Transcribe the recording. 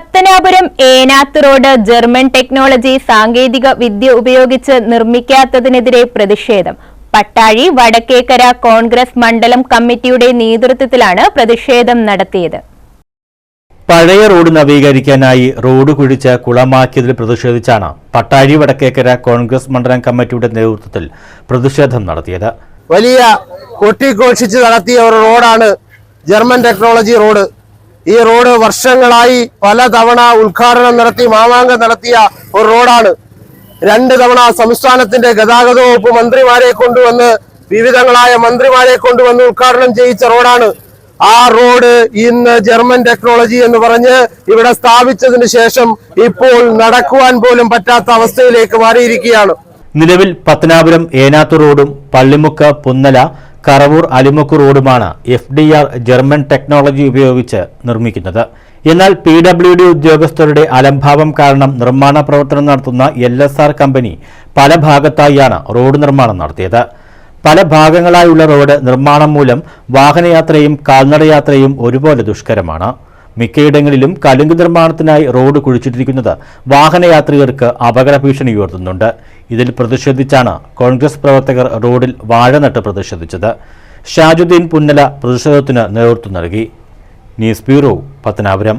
Pathanapuram Enath road German technology സാങ്കേതിക വിദ്യ ഉപയോഗിച്ച് നിർമ്മിക്കാത്തതിനെതിരെ പ്രതിഷേധം. പട്ടാഴി വടക്കേക്കര കോൺഗ്രസ് മണ്ഡലം കമ്മിറ്റിയുടെ നേതൃത്വത്തിലാണ് പ്രതിഷേധം നടത്തിയത്. പഴയ റോഡ് നവീകരിക്കാനായി റോഡ് കുഴിച്ച് കുളമാക്കിയതിൽ പ്രതിഷേധിച്ചാണ് പട്ടാഴി വടക്കേക്കര കോൺഗ്രസ് മണ്ഡലം കമ്മിറ്റിയുടെ നേതൃത്വത്തിൽ പ്രതിഷേധം നടത്തിയത്. വലിയ കൊട്ടിഘോഷിച്ച് നടത്തിയ ഒരു റോഡാണ് ജർമ്മൻ ടെക്നോളജി റോഡ്. ഈ റോഡ് വർഷങ്ങളായി പലതവണ ഉദ്ഘാടനം നടത്തി മാമാങ്കം നടത്തിയ ഒരു റോഡാണ്. രണ്ട് തവണ സംസ്ഥാനത്തിന്റെ ഗതാഗത വകുപ്പ് മന്ത്രിമാരെ കൊണ്ടുവന്ന് വിവിധങ്ങളായ മന്ത്രിമാരെ കൊണ്ടുവന്ന് ഉദ്ഘാടനം ചെയ്യിച്ച റോഡാണ്. ആ റോഡ് ഇന്ന് ജർമ്മൻ ടെക്നോളജി എന്ന് പറഞ്ഞ് ഇവിടെ സ്ഥാപിച്ചതിന് ശേഷം ഇപ്പോൾ നടക്കുവാൻ പോലും പറ്റാത്ത അവസ്ഥയിലേക്ക് മാറിയിരിക്കുകയാണ്. നിലവിൽ പത്തനാപുരം ഏനാത്ത് റോഡും Pallimukku Punnala Karavoor Alimukku റോഡുമാണ് F D R German technology ഉപയോഗിച്ച് നിർമ്മിക്കുന്നത്. എന്നാൽ പി ഡബ്ല്യു ഡി ഉദ്യോഗസ്ഥരുടെ അലംഭാവം കാരണം നിർമ്മാണ പ്രവർത്തനം നടത്തുന്ന എൽ എസ് ആർ കമ്പനി പല ഭാഗത്തായാണ് റോഡ് നിർമ്മാണം നടത്തിയത്. പല ഭാഗങ്ങളായുള്ള റോഡ് നിർമ്മാണം മൂലം വാഹനയാത്രയും കാൽനടയാത്രയും ഒരുപോലെ ദുഷ്കരമാണ്. മിക്കയിടങ്ങളിലും കലുങ്ക് നിർമ്മാണത്തിനായി റോഡ് കുഴിച്ചിട്ടിരിക്കുന്നത് വാഹനയാത്രികർക്ക് അപകട ഭീഷണി ഉയർത്തുന്നുണ്ട്. ഇതിൽ പ്രതിഷേധിച്ചാണ് കോൺഗ്രസ് പ്രവർത്തകർ റോഡിൽ വാഴ നട്ട് പ്രതിഷേധിച്ചത്. ഷാജുദ്ദീൻ പുന്നല പ്രതിഷേധത്തിന് നേതൃത്വം നൽകി. News bureau Pathanapuram.